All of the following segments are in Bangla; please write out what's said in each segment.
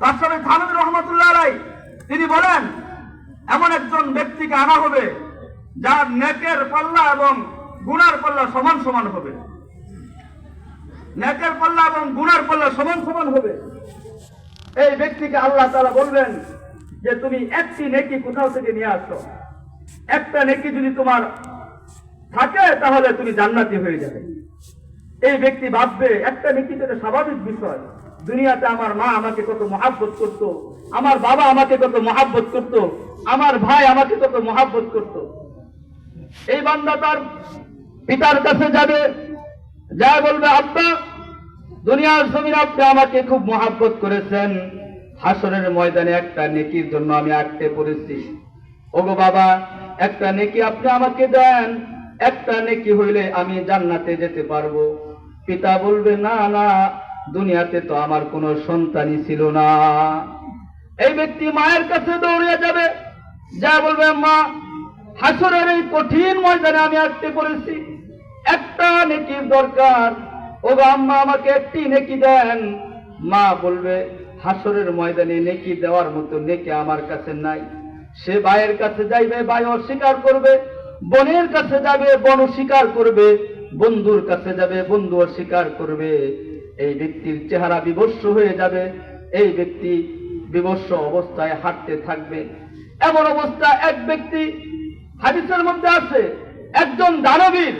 তার সাথে থানবী রহমতুল্লাহ আলাই, তিনি বলেন, এমন একজন ব্যক্তিকে আনা হবে যার নেকের পাল্লা এবং গুনার পাল্লা সমান সমান হবে। নেকের পাল্লা এবং গুনার পাল্লা সমান সমান হবে। এই ব্যক্তিকে আল্লাহ তাআলা বলবেন যে, তুমি একটি নেকি কোথাও থেকে নিয়ে আসো। একটা নেকি যদি তোমার থাকে, তাহলে তুমি জান্নাতি হয়ে যাবে। এই ব্যক্তি ভাববে, একটা নেকি এটা স্বাভাবিক বিষয়। দুনিয়াতে আমার মা আমাকে কত মহাব্বত করত, আমার বাবা আমাকে কত মহাব্বত করত, আমার ভাই আমাকে কত মহাব্বত করত। এই বান্দা তার পিতার কাছে যাবে যা বলবে, আব্বা, দুনিয়ার জমিন আপনি আমাকে খুব মহাব্বত করেছেন। হাসরের ময়দানে একটা নেকির জন্য আমি আটকে পড়েছি। ওগো বাবা, একটা নেকি আপনি আমাকে দেন, একটা নেকি হইলে আমি জান্নাতে যেতে পারব। পিতা বলবে, না না দুনিয়াতে তো আমার কোনো সন্তানই ছিল না। এই ব্যক্তি মায়ের কাছে দৌড়িয়ে যাবে। যা বলবে, মা, হাসরের এই কঠিন ময়দানে আমি আটকে পড়েছি। একটা নেকির দরকার। ও আম্মা, আমাকে একটি নেকি দেন। মা বলবে, হাসরের ময়দানে নেকি দেওয়ার মতো নেকি আমার কাছে নাই। সে ভাইয়ের কাছে যাইবে, ভাই অস্বীকার করবে। বোনের কাছে যাবে, বোন স্বীকার করবে। বন্ধুর কাছে যাবে, বন্ধু অস্বীকার করবে। এই ব্যক্তির চেহারা বিবস্ব হয়ে যাবে। এই ব্যক্তি বিবস্ব অবস্থায় হাঁটতে থাকবে। এমন অবস্থা এক ব্যক্তি হাদিসের মধ্যে আছে। একজন দানবীর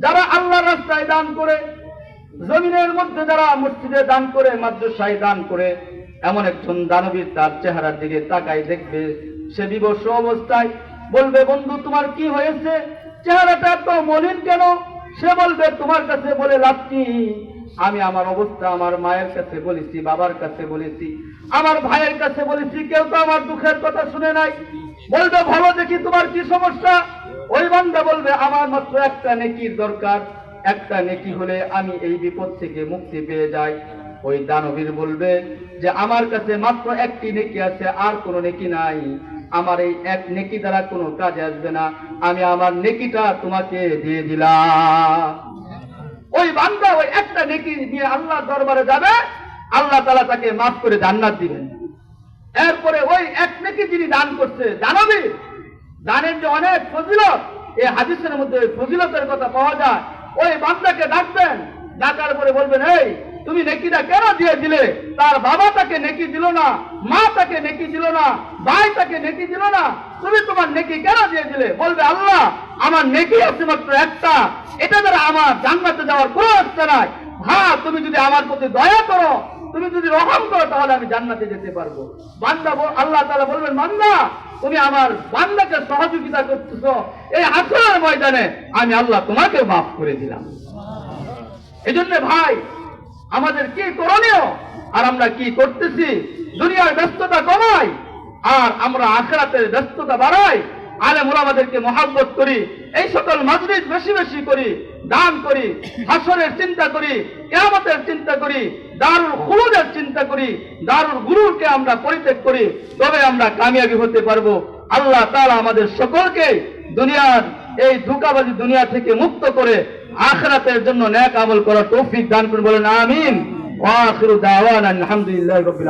যারা আল্লাহর রাস্তায় দান করে, জমিনের মধ্যে যারা মসজিদে দান করে, মাদ্রাসায় দান করে, এমন একজন দানবীর তার চেহারার দিকে তাকায় দেখবে। সে বিবস্ব অবস্থায় বলবে, বন্ধু, তোমার কি হয়েছে? চেহারাটা এত মলিন কেন? সে বলবে, তোমার কাছে বলে লাভ কি? আমি আমার অবস্থা আমার মায়ের কাছে বলেছি, বাবার কাছে বলেছি, আমার ভাইয়ের কাছে বলেছি, কেউ তো আমার দুঃখের কথা শুনে নাই। বলবে, ভালো দেখি তোমার কি সমস্যা? ওই বান্দা বলবে, আমার মাত্র একটা নেকির দরকার। একটা নেকি হলে আমি এই বিপদ থেকে মুক্তি পেয়ে যাই। ওই দানবীর বলবে যে, আমার কাছে মাত্র একটি নেকি আছে, আর কোনো নেকি নাই। আমার এই এক নেকি দ্বারা কোনো কাজে আসবে না। আমি আমার নেকিটা তোমাকে দিয়ে দিলাম। ওই বান্দা, ওই একটা নেকি নিয়ে আল্লাহ দরবারে যাবে, আল্লাহ তালা তাকে মাফ করে জান্নাত দিবেন। এরপরে ওই এক নেকি যিনি দান করছে দানবীর দানের যে অনেক ফজিলত, এই হাদিসের মধ্যে ফজিলতের কথা পাওয়া যায়। ওই বান্দাকে ডাকবেন, ডাকার পরে বলবেন, এই তুমি নেকিটা কেন দিয়ে দিলে তার বাবা তাকে নেকি দিল না, মা তাকে নেকি দিল না, ভাই তাকে নেকি দিল না। তুমি তোমার নেকি কেন দিয়ে দিলে বলবে আল্লাহ, আমার নেকি আছে মাত্র একটা। এটা দ্বারা আমার জান্নাতে যাওয়ার কোনো রাস্তা নাই। হ্যাঁ তুমি যদি আমার প্রতি দয়া করো, তুমি যদি রহম করো, তাহলে আমি জান্নাতে যেতে পারব। বান্দা আল্লাহ তাআলা বলবেন, বান্দা, তুমি আমার বান্দাকে সহযোগিতা করতেছ এই আসরের ময়দানে। আমি আল্লাহ তোমাকে মাফ করে দিলাম। এই জন্য ভাই আমাদের কি করণীয়? আর আমরা কি করতেছি? দুনিয়ার ব্যস্ততা কমাই, আর আমরা আখরাতের ব্যস্ততা বাড়াই। আলেম আমাদেরকে মহাব্বত করি, এই সকল মজলিস বেশি বেশি করি, দান করি, হাসরের চিন্তা করি, কেয়ামতের চিন্তা করি, দারুল খুলুদের চিন্তা করি, দারুল গুরুকে আমরা পরিত্যাগ করি, তবে আমরা কামিয়াবি হতে পারব। আল্লাহ তাআলা আমাদের সকলকে দুনিয়ার এই ধোকাবাজি দুনিয়া থেকে মুক্ত করে আখরাতের জন্য ন্যাক আমল করার তৌফিক দান করুন, বলেন আমিন। ওয়া আখিরু দাওয়ানা আলহামদুলিল্লাহি রাব্বিল